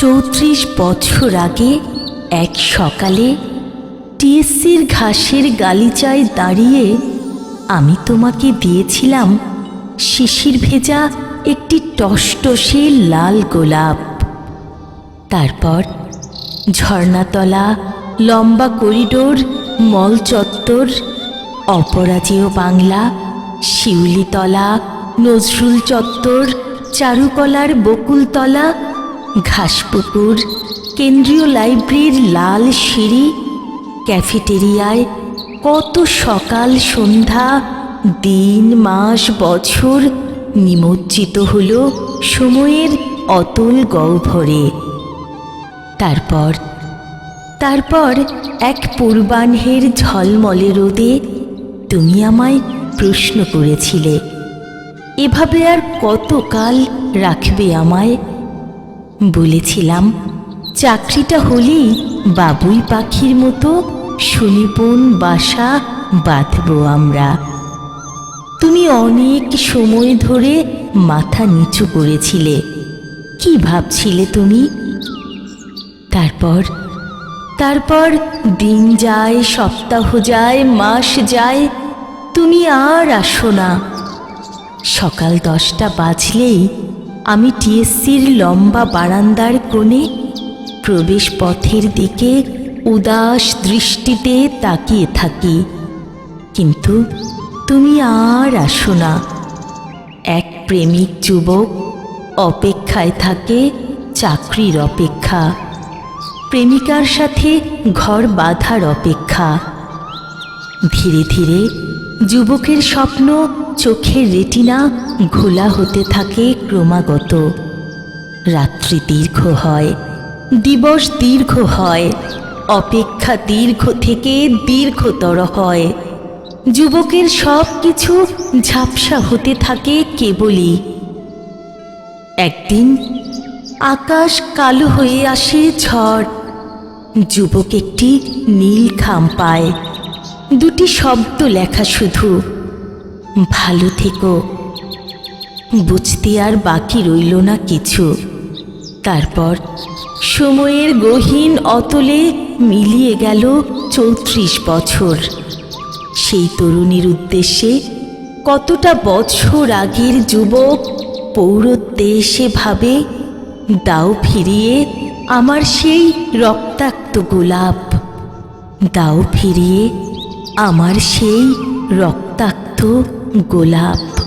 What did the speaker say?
চৌত্রিশ বছর আগে এক সকালে টিএসসির ঘাসের গালিচায় দাঁড়িয়ে আমি তোমাকে দিয়েছিলাম শিশির ভেজা একটি টসটসে লাল গোলাপ। তারপর ঝর্ণাতলা, লম্বা করিডোর, মল চত্বর, অপরাজেয় বাংলা, শিউলিতলা, নজরুল চত্বর, চারুকলার বকুলতলা ঘাসপুকুর, কেন্দ্রীয় লাইব্রেরির লাল সিঁড়ি, ক্যাফেটেরিয়ায় কত সকাল সন্ধ্যা, দিন, মাস, বছর নিমজ্জিত হল সময়ের অতল গহ্বরে। তারপর তারপর এক পূর্বাহ্নের ঝলমলে রোদে তুমি আমায় প্রশ্ন করেছিলে, এভাবে আর কতকাল রাখবে আমায় বলেছিলাম, চাকরিটা হলেই বাবুই পাখির মতো সুনিপুণ বাসা বাঁধব আমরা। তুমি অনেক সময় ধরে মাথা নিচু করেছিলে, কি ভাবছিলে তুমি? তারপর তারপর দিন যায়, সপ্তাহ যায়, মাস যায়, তুমি আর আসো না। সকাল দশটা বাজলেই আমি টিএসসির লম্বা বারান্দার কোণে প্রবেশ পথের দিকে উদাস দৃষ্টিতে তাকিয়ে থাকি। কিন্তু তুমি আর আসো না। এক প্রেমিক যুবক অপেক্ষায় থাকে চাকরির অপেক্ষা। প্রেমিকার সাথে ঘর বাঁধার অপেক্ষা। ধীরে ধীরে যুবকের স্বপ্ন, চোখের রেটিনা ঘোলা হতে থাকে ক্রমাগত। রাত্রি দীর্ঘ হয়, দিবস দীর্ঘ হয়, অপেক্ষা দীর্ঘ থেকে দীর্ঘতর হয়। যুবকের সব কিছু ঝাপসা হতে থাকে কেবলই। একদিন আকাশ কালো হয়ে আসে ঝড়, যুবক একটি নীল খাম পায়। দুটি শব্দ লেখা শুধু। ভালো থেকো। বুঝতে আর বাকি রইল না কিছু। তারপর সময়ের গহীন অতলে মিলিয়ে গেল চৌত্রিশ বছর। সেই তরুণীর উদ্দেশ্যে কতটা বছর আগের যুবক পৌরত্বে এসে ভাবে, দাও ফিরিয়ে আমার সেই রক্তাক্ত গোলাপ। দাও ফিরিয়ে আমার সেই রক্তাক্ত গোলাপ